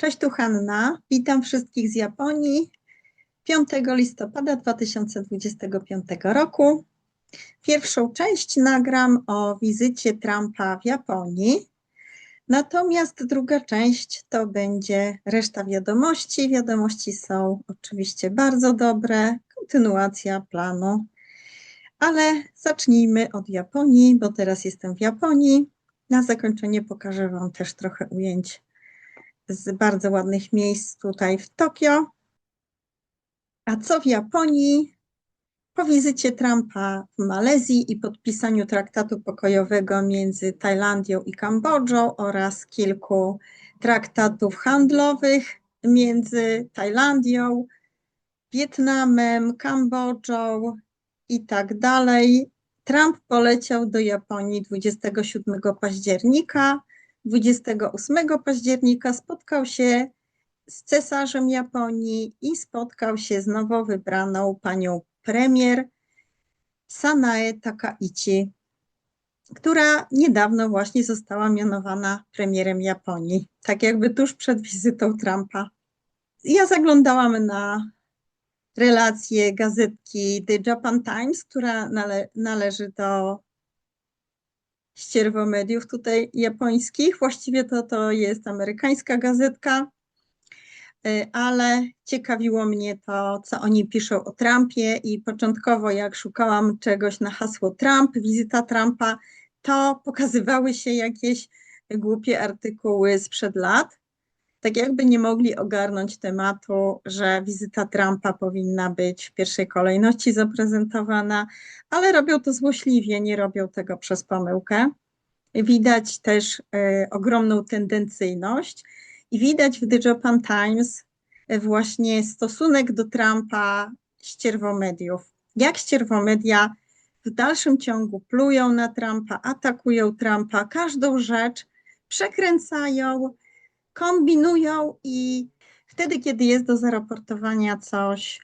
Cześć, tu Hanna. Witam wszystkich z Japonii 5 listopada 2025 roku. Pierwszą część nagram o wizycie Trumpa w Japonii. Natomiast druga część to będzie reszta wiadomości. Wiadomości są oczywiście bardzo dobre, kontynuacja planu. Ale zacznijmy od Japonii, bo teraz jestem w Japonii. Na zakończenie pokażę Wam też trochę ujęć z bardzo ładnych miejsc tutaj w Tokio. A co w Japonii? Po wizycie Trumpa w Malezji i podpisaniu traktatu pokojowego między Tajlandią i Kambodżą oraz kilku traktatów handlowych między Tajlandią, Wietnamem, Kambodżą i tak dalej, Trump poleciał do Japonii 27 października 28 października spotkał się z cesarzem Japonii i spotkał się z nowo wybraną panią premier Sanae Takaichi, która niedawno właśnie została mianowana premierem Japonii, tak jakby tuż przed wizytą Trumpa. Ja zaglądałam na relację gazetki The Japan Times, która nale należy do ścierwomediów tutaj japońskich. Właściwie to, to jest amerykańska gazetka, y, ale ciekawiło mnie to, co oni piszą o Trumpie i początkowo jak szukałam czegoś na hasło Trump, wizyta Trumpa, to pokazywały się jakieś głupie artykuły sprzed lat. Tak jakby nie mogli ogarnąć tematu, że wizyta Trumpa powinna być w pierwszej kolejności zaprezentowana, ale robią to złośliwie, nie robią tego przez pomyłkę. Widać też e, ogromną tendencyjność i widać w The Japan Times e, właśnie stosunek do Trumpa ścierwomediów. Jak ścierwomedia w dalszym ciągu plują na Trumpa, atakują Trumpa, każdą rzecz przekręcają, kombinują i wtedy, kiedy jest do zaraportowania coś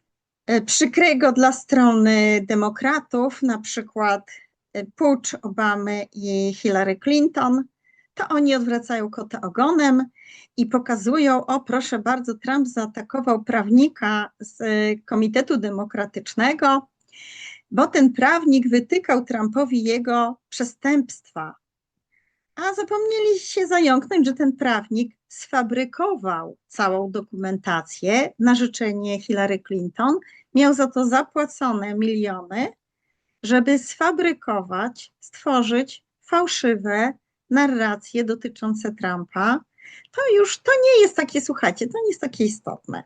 e, przykrego dla strony demokratów, na przykład e, pucz Obamy i Hillary Clinton, to oni odwracają kota ogonem i pokazują, o proszę bardzo, Trump zaatakował prawnika z Komitetu Demokratycznego, bo ten prawnik wytykał Trumpowi jego przestępstwa. A zapomnieli się zająknąć, że ten prawnik sfabrykował całą dokumentację na życzenie Hillary Clinton, miał za to zapłacone miliony, żeby sfabrykować, stworzyć fałszywe narracje dotyczące Trumpa. To już to nie jest takie, słuchajcie, to nie jest takie istotne,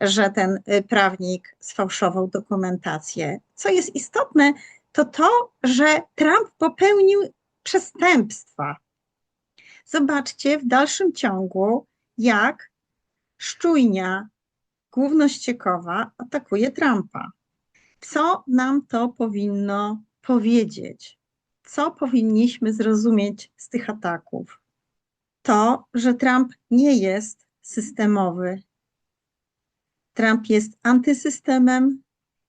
że ten y, prawnik sfałszował dokumentację. Co jest istotne, to to, że Trump popełnił przestępstwa Zobaczcie w dalszym ciągu, jak szczujnia głównościekowa atakuje Trumpa. Co nam to powinno powiedzieć? Co powinniśmy zrozumieć z tych ataków? To, że Trump nie jest systemowy. Trump jest antysystemem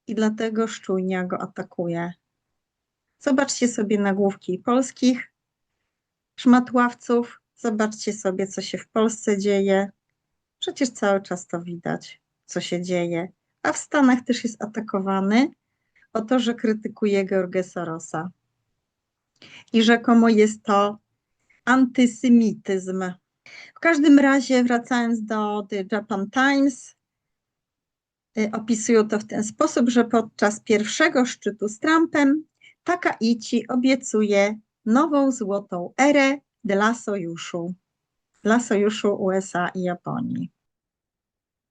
i dlatego szczujnia go atakuje. Zobaczcie sobie nagłówki polskich szmatławców. Zobaczcie sobie, co się w Polsce dzieje. Przecież cały czas to widać, co się dzieje. A w Stanach też jest atakowany o to, że krytykuje George Sorosa. I rzekomo jest to antysemityzm. W każdym razie, wracając do The Japan Times, y, opisują to w ten sposób, że podczas pierwszego szczytu z Trumpem Takaichi obiecuje nową złotą erę dla sojuszu, dla sojuszu USA i Japonii.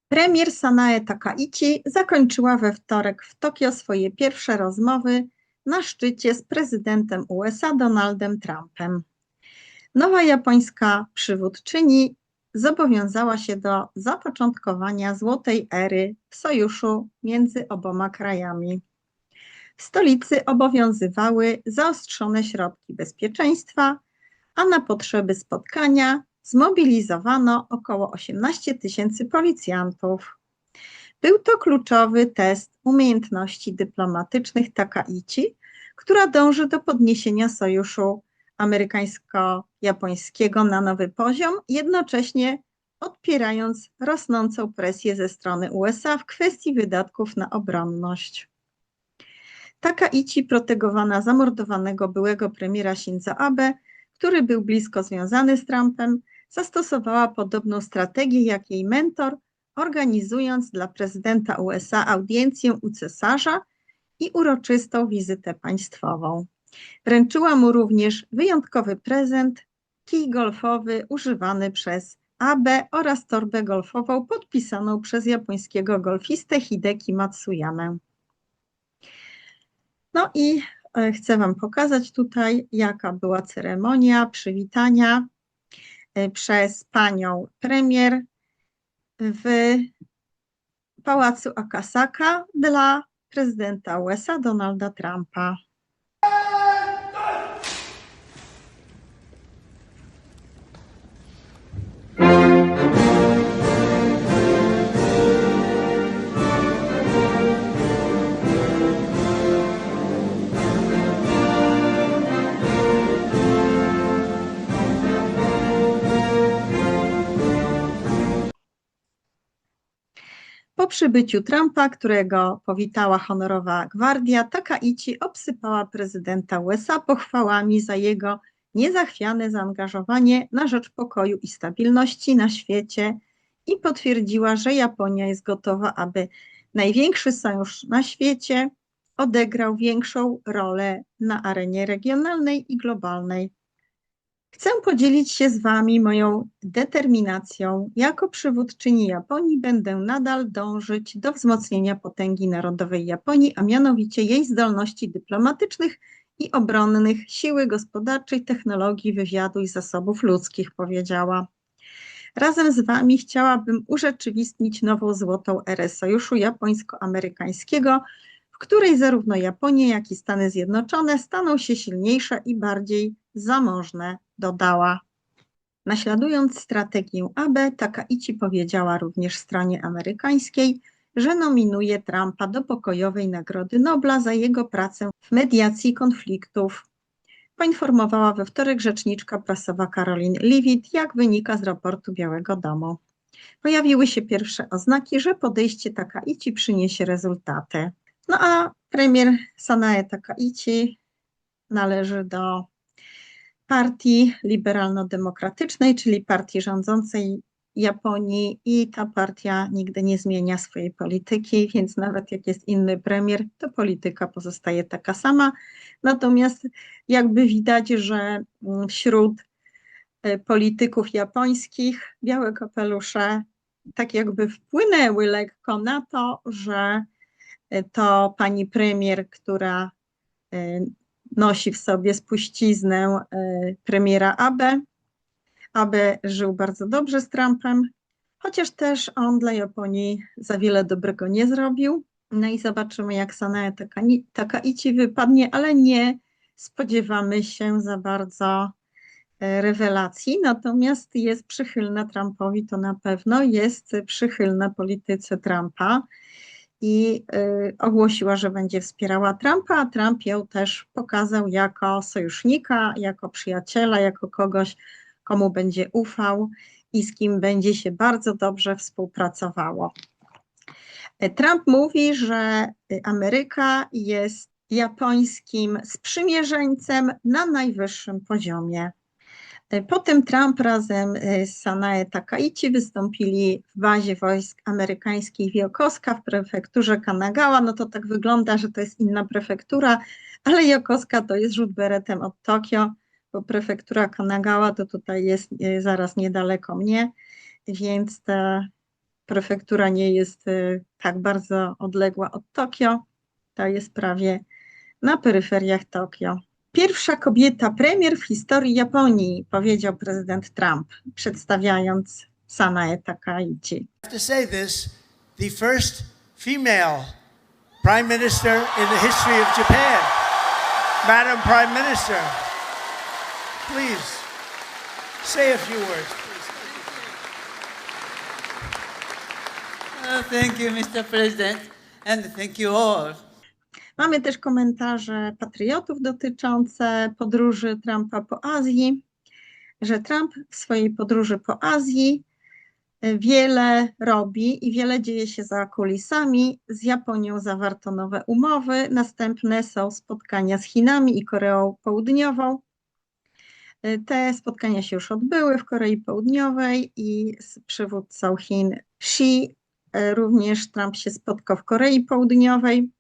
Premier Sanae Takaichi zakończyła we wtorek w Tokio swoje pierwsze rozmowy na szczycie z prezydentem USA Donaldem Trumpem. Nowa japońska przywódczyni zobowiązała się do zapoczątkowania złotej ery w sojuszu między oboma krajami. Stolicy obowiązywały zaostrzone środki bezpieczeństwa, a na potrzeby spotkania zmobilizowano około 18 tysięcy policjantów. Był to kluczowy test umiejętności dyplomatycznych Takaichi, która dąży do podniesienia sojuszu amerykańsko-japońskiego na nowy poziom, jednocześnie odpierając rosnącą presję ze strony USA w kwestii wydatków na obronność. Takaichi protegowana zamordowanego byłego premiera Shinzo Abe, który był blisko związany z Trumpem, zastosowała podobną strategię jak jej mentor, organizując dla prezydenta USA audiencję u cesarza i uroczystą wizytę państwową. Wręczyła mu również wyjątkowy prezent, kij golfowy używany przez Abe oraz torbę golfową podpisaną przez japońskiego golfistę Hideki Matsuyamę. No i e, chcę Wam pokazać tutaj, jaka była ceremonia przywitania e, przez panią premier w pałacu Akasaka dla prezydenta USA Donalda Trumpa. Przybyciu Trumpa, którego powitała honorowa gwardia, Takaichi obsypała prezydenta USA pochwałami za jego niezachwiane zaangażowanie na rzecz pokoju i stabilności na świecie i potwierdziła, że Japonia jest gotowa, aby największy sojusz na świecie odegrał większą rolę na arenie regionalnej i globalnej. Chcę podzielić się z Wami moją determinacją. Jako przywódczyni Japonii będę nadal dążyć do wzmocnienia potęgi narodowej Japonii, a mianowicie jej zdolności dyplomatycznych i obronnych, siły gospodarczej, technologii, wywiadu i zasobów ludzkich, powiedziała. Razem z Wami chciałabym urzeczywistnić nową złotą erę sojuszu japońsko-amerykańskiego, w której zarówno Japonia, jak i Stany Zjednoczone staną się silniejsze i bardziej zamożne, dodała. Naśladując strategię AB, Takaichi powiedziała również stronie amerykańskiej, że nominuje Trumpa do pokojowej Nagrody Nobla za jego pracę w mediacji konfliktów. Poinformowała we wtorek rzeczniczka prasowa Caroline Leavitt, jak wynika z raportu Białego Domu. Pojawiły się pierwsze oznaki, że podejście Takaichi przyniesie rezultaty. No a premier Sanae Takaichi należy do partii liberalno-demokratycznej, czyli partii rządzącej Japonii i ta partia nigdy nie zmienia swojej polityki, więc nawet jak jest inny premier, to polityka pozostaje taka sama. Natomiast jakby widać, że wśród e, polityków japońskich białe kapelusze tak jakby wpłynęły lekko na to, że e, to pani premier, która e, nosi w sobie spuściznę premiera Abe, aby żył bardzo dobrze z Trumpem, chociaż też on dla Japonii za wiele dobrego nie zrobił. No i zobaczymy, jak Sanae Takaichi wypadnie, ale nie spodziewamy się za bardzo e, rewelacji, natomiast jest przychylna Trumpowi, to na pewno jest przychylna polityce Trumpa i y, ogłosiła, że będzie wspierała Trumpa, a Trump ją też pokazał jako sojusznika, jako przyjaciela, jako kogoś, komu będzie ufał i z kim będzie się bardzo dobrze współpracowało. Trump mówi, że Ameryka jest japońskim sprzymierzeńcem na najwyższym poziomie. Potem Trump razem z Sanae Takaichi wystąpili w bazie wojsk amerykańskich w w prefekturze Kanagawa. No to tak wygląda, że to jest inna prefektura, ale Yokosuka to jest rzut beretem od Tokio bo prefektura Kanagawa to tutaj jest e, zaraz niedaleko mnie, więc ta prefektura nie jest e, tak bardzo odległa od Tokio. To jest prawie na peryferiach Tokio. Pierwsza kobieta premier w historii Japonii, powiedział prezydent Trump, przedstawiając Sanae Takaichi. to say this, the first female prime minister in the history of Japan. Madam Prime Minister, please say a few words. Uh, thank you, Mr. President, and thank you all. Mamy też komentarze patriotów dotyczące podróży Trumpa po Azji, że Trump w swojej podróży po Azji e, wiele robi i wiele dzieje się za kulisami. Z Japonią zawarto nowe umowy, następne są spotkania z Chinami i Koreą Południową. E, Te spotkania się już odbyły w Korei Południowej i z przywódcą Chin Xi e, również Trump się spotkał w Korei Południowej.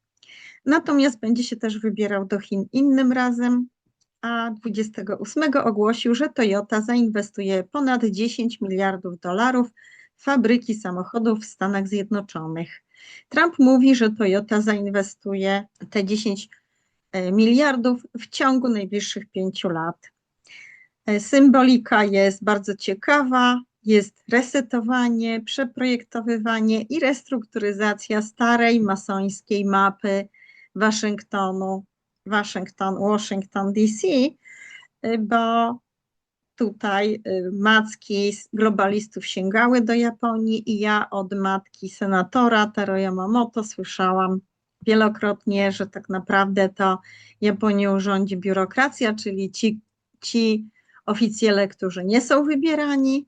Natomiast będzie się też wybierał do Chin innym razem, a 28 ogłosił, że Toyota zainwestuje ponad 10 miliardów dolarów w fabryki samochodów w Stanach Zjednoczonych. Trump mówi, że Toyota zainwestuje te 10 e, miliardów w ciągu najbliższych pięciu lat. E, Symbolika jest bardzo ciekawa. Jest resetowanie, przeprojektowywanie i restrukturyzacja starej masońskiej mapy Waszyngtonu, Waszyngton, Washington DC, y, bo tutaj y, macki globalistów sięgały do Japonii i ja od matki senatora Taro Yamamoto słyszałam wielokrotnie, że tak naprawdę to Japonią rządzi biurokracja, czyli ci, ci oficjele, którzy nie są wybierani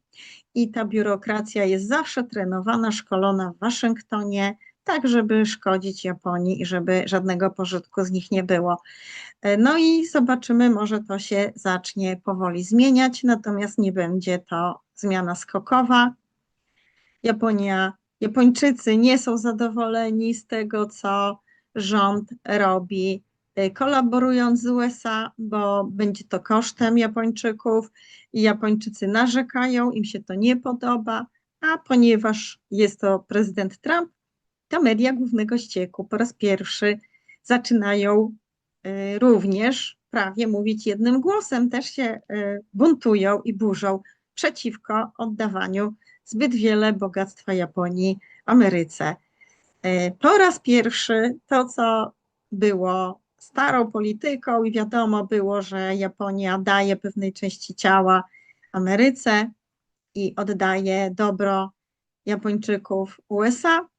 i ta biurokracja jest zawsze trenowana, szkolona w Waszyngtonie, tak żeby szkodzić Japonii i żeby żadnego pożytku z nich nie było. E, No i zobaczymy, może to się zacznie powoli zmieniać, natomiast nie będzie to zmiana skokowa. Japonia, Japończycy nie są zadowoleni z tego, co rząd robi, y, kolaborując z USA, bo będzie to kosztem Japończyków i Japończycy narzekają, im się to nie podoba, a ponieważ jest to prezydent Trump, to media głównego ścieku po raz pierwszy zaczynają y, również prawie mówić jednym głosem, też się y, buntują i burzą przeciwko oddawaniu zbyt wiele bogactwa Japonii Ameryce. Y, Po raz pierwszy to, co było starą polityką i wiadomo było, że Japonia daje pewnej części ciała Ameryce i oddaje dobro Japończyków USA,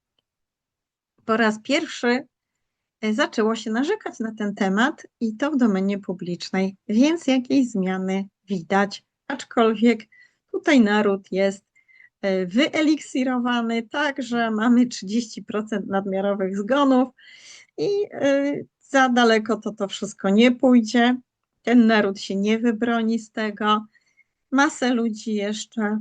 po raz pierwszy e, zaczęło się narzekać na ten temat i to w domenie publicznej, więc jakieś zmiany widać, aczkolwiek tutaj naród jest e, wyeliksirowany, tak, że mamy 30% nadmiarowych zgonów i e, za daleko to to wszystko nie pójdzie. Ten naród się nie wybroni z tego. Masę ludzi jeszcze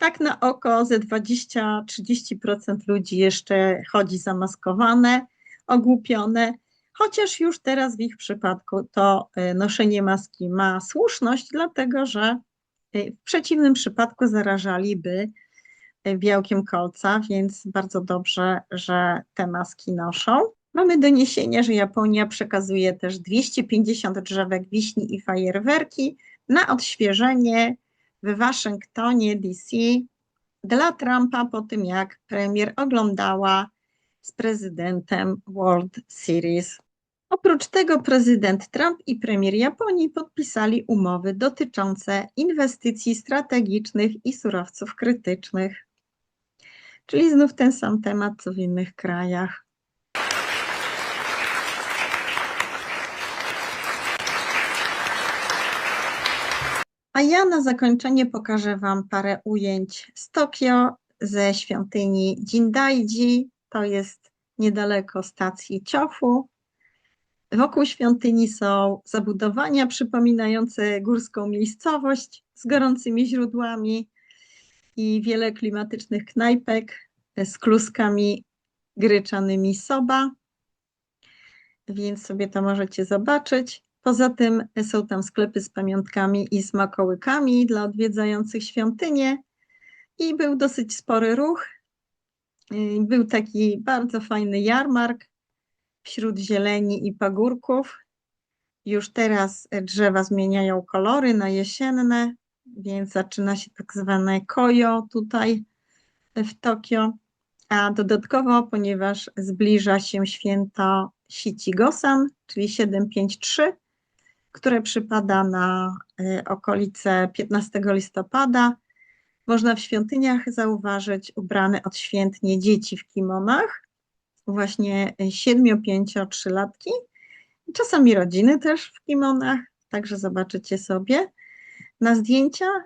tak na oko ze 20-30% ludzi jeszcze chodzi zamaskowane, ogłupione, chociaż już teraz w ich przypadku to y, noszenie maski ma słuszność, dlatego że y, w przeciwnym przypadku zarażaliby y, białkiem kolca, więc bardzo dobrze, że te maski noszą. Mamy doniesienie, że Japonia przekazuje też 250 drzewek wiśni i fajerwerki na odświeżenie w Waszyngtonie DC dla Trumpa po tym, jak premier oglądała z prezydentem World Series. Oprócz tego prezydent Trump i premier Japonii podpisali umowy dotyczące inwestycji strategicznych i surowców krytycznych. Czyli znów ten sam temat, co w innych krajach. A ja na zakończenie pokażę Wam parę ujęć z Tokio, ze świątyni Jindaiji. To jest niedaleko stacji Chofu. Wokół świątyni są zabudowania przypominające górską miejscowość z gorącymi źródłami i wiele klimatycznych knajpek z kluskami gryczanymi soba. Więc sobie to możecie zobaczyć. Poza tym są tam sklepy z pamiątkami i smakołykami dla odwiedzających świątynię i był dosyć spory ruch. Yy, Był taki bardzo fajny jarmark wśród zieleni i pagórków. Już teraz drzewa zmieniają kolory na jesienne, więc zaczyna się tak zwane kojo tutaj w Tokio. A dodatkowo, ponieważ zbliża się święto Shichi-Gosan, czyli 753, które przypada na y, okolice 15 listopada. Można w świątyniach zauważyć ubrane odświętnie dzieci w kimonach, właśnie 7, 5, 3 latki. Czasami rodziny też w kimonach, także zobaczycie sobie. Na zdjęciach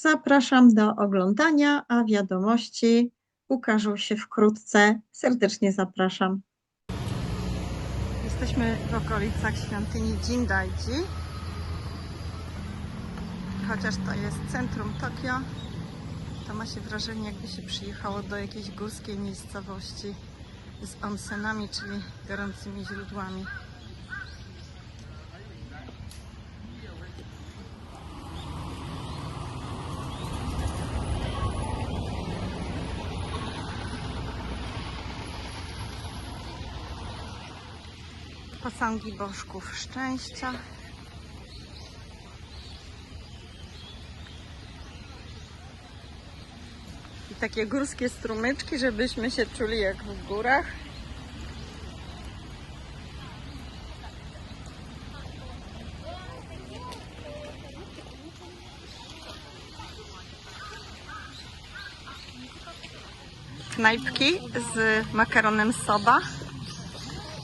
zapraszam do oglądania, a wiadomości ukażą się wkrótce. Serdecznie zapraszam. Jesteśmy w okolicach świątyni Jindaiji. Chociaż to jest centrum Tokio, to ma się wrażenie, jakby się przyjechało do jakiejś górskiej miejscowości z onsenami, czyli gorącymi źródłami. Posągi bożków szczęścia. I takie górskie strumyczki, żebyśmy się czuli jak w górach. Knajpki z makaronem soba.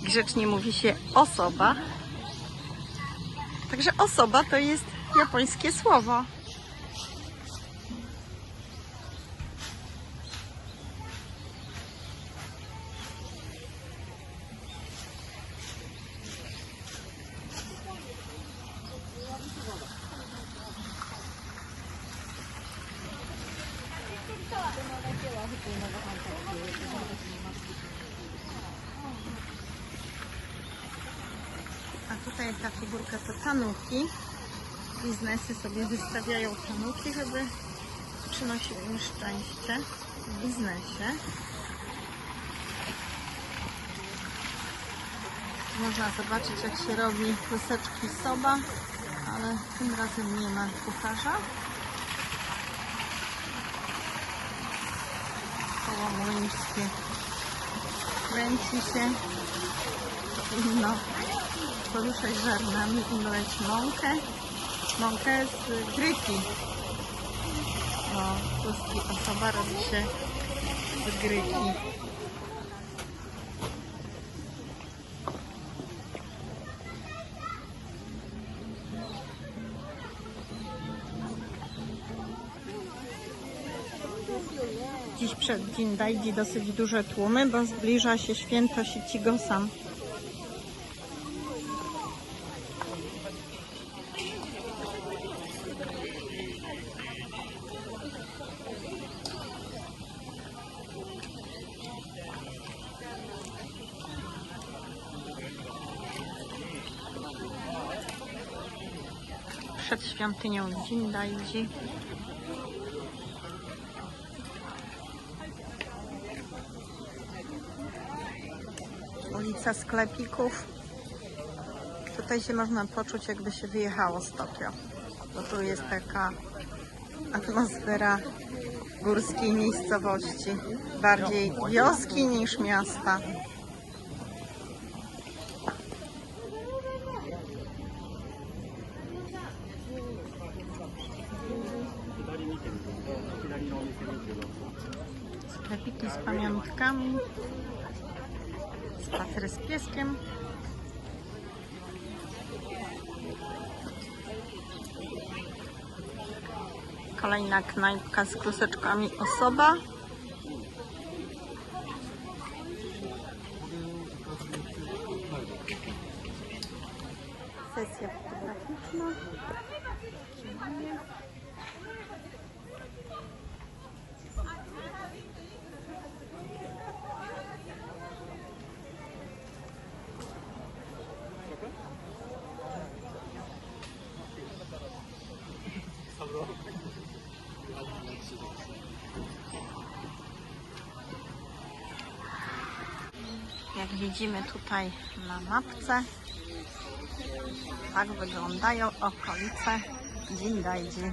Grzecznie mówi się osoba. Także osoba to jest japońskie słowo. A tutaj ta figurka to tanuki. Biznesy sobie wystawiają tanuki, żeby przynosił im szczęście w biznesie. Można zobaczyć jak się robi luseczki soba, ale tym razem nie ma kucharza. Koło młyńskie kręci się. No, poruszać żarnami i mleć mąkę. Mąkę z gryki. No, pustki osoba robi się z gryki. Dziś przed Jindaiji dosyć duże tłumy, bo zbliża się święto Shichigo-san. Przed świątynią Jindaiji. ulica sklepików. Tutaj się można poczuć, jakby się wyjechało z Tokio, bo tu jest taka atmosfera górskiej miejscowości, bardziej wioski niż miasta. Sklepiki z pamiątkami. Spacer z pieskiem. Kolejna knajpka z kluseczkami osoba. Jak widzimy tutaj na mapce, tak wyglądają okolice Jindaiji.